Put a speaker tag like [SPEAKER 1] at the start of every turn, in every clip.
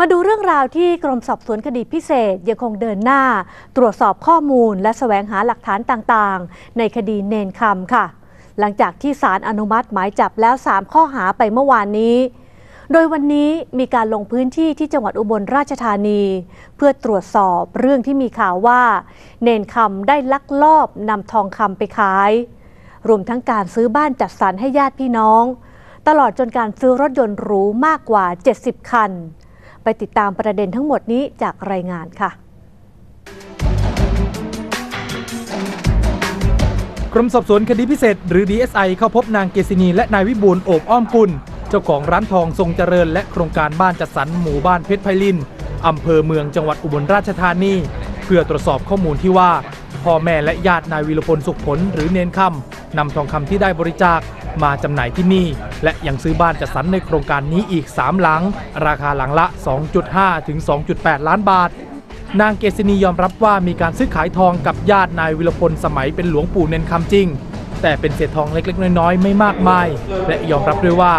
[SPEAKER 1] มาดูเรื่องราวที่กรมสอบสวนคดีพิเศษยังคงเดินหน้า ตรวจสอบข้อมูลและแสวงหาหลักฐานต่างๆ ในคดีเนนคำค่ะ หลังจากที่ศาลอนุมัติหมายจับแล้ว 3 ข้อหาไปเมื่อวานนี้ โดยวันนี้มีการลงพื้นที่ที่จังหวัดอุบลราชธานี เพื่อตรวจสอบเรื่องที่มีข่าวว่า เนนคำได้ลักลอบนำทองคำไปขาย รวมทั้งการซื้อบ้านจัดสรรให้ญาติพี่น้อง ตลอดจนการซื้อรถยนต์หรูมากกว่า 70 คัน ไปติดตามประเด็นทั้งหมดนี้จากรายงานค่ะ
[SPEAKER 2] กรมสอบสวนคดีพิเศษหรือ DSI เข้าพบนางเกษินีและนายวิบูลย์โอบอ้อมกุล เจ้าของร้านทองทรงเจริญและโครงการบ้านจัดสรรหมู่บ้านเพชรไพลิน อำเภอเมืองจังหวัดอุบลราชธานี เพื่อตรวจสอบข้อมูลที่ว่า พ่อแม่และญาตินายวีรพลสุขผลหรือเนนคำนำทองคำที่ได้บริจาค มาจำหน่ายที่นี่ และยังซื้อบ้านจัดสรรในโครงการนี้อีก 3 หลัง ราคาหลังละ 2.5 ถึง 2.8 ล้านบาท นางเกษณียอมรับว่ามีการซื้อขายทองกับญาตินายวิรพลสมัยเป็นหลวงปู่เนนคำจริง แต่เป็นเศษทองเล็กๆ น้อยๆ ไม่มากมาย และยอมรับด้วยว่า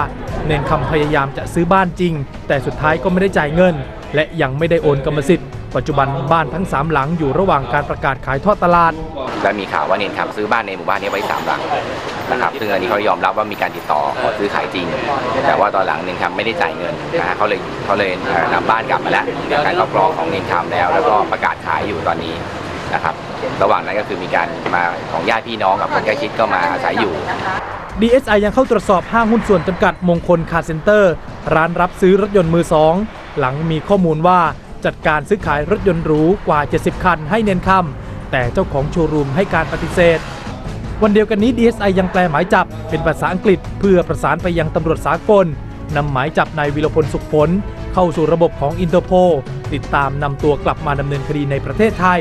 [SPEAKER 2] เนนคำพยายามจะซื้อบ้านจริง แต่สุดท้ายก็ไม่ได้จ่ายเงิน และยังไม่ได้โอนกรรมสิทธิ์ปัจจุบันบ้านทั้งสามหลังอยู่ระหว่างการประกาศขายทอดตลาด
[SPEAKER 3] ก็มีข่าวว่าเนนคำซื้อบ้านในหมู่บ้านนี้ไว้สามหลังนะครับซึ่งอันนี้เขายอมรับว่ามีการติดต่อขอซื้อขายจริง แต่ว่าตอนหลังเนนคำไม่ได้จ่ายเงินนะเขาเลยเขาเลยนำบ้านกลับมาแล้วเรื่องการครอบครองของเนนคำแล้ว แล้วก็ประกาศขายอยู่ตอนนี้นะครับ ระหว่างนั้นก็คือมีการมาของญาติพี่น้องกับคนใกล้ชิดก็มาอาศัยอยู่
[SPEAKER 2] DSI ยังเข้าตรวจสอบห้างหุ้นส่วนจำกัดมงคลคาร์เซ็นเตอร์ ร้านรับซื้อรถยนต์มือสองหลังมีข้อมูลว่าจัดการซื้อขายรถยนต์หรูกว่า 70 คันให้เน้นคำ แต่เจ้าของโชว์รูมให้การปฏิเสธ วันเดียวกันนี้ DSI ยังแปลหมายจับเป็นภาษาอังกฤษ เพื่อประสานไปยังตำรวจสากลนำหมายจับนายวิรพลสุขผล เข้าสู่ระบบของอินเตอร์โพติดตามนำตัวกลับมาดำเนินคดีในประเทศไทย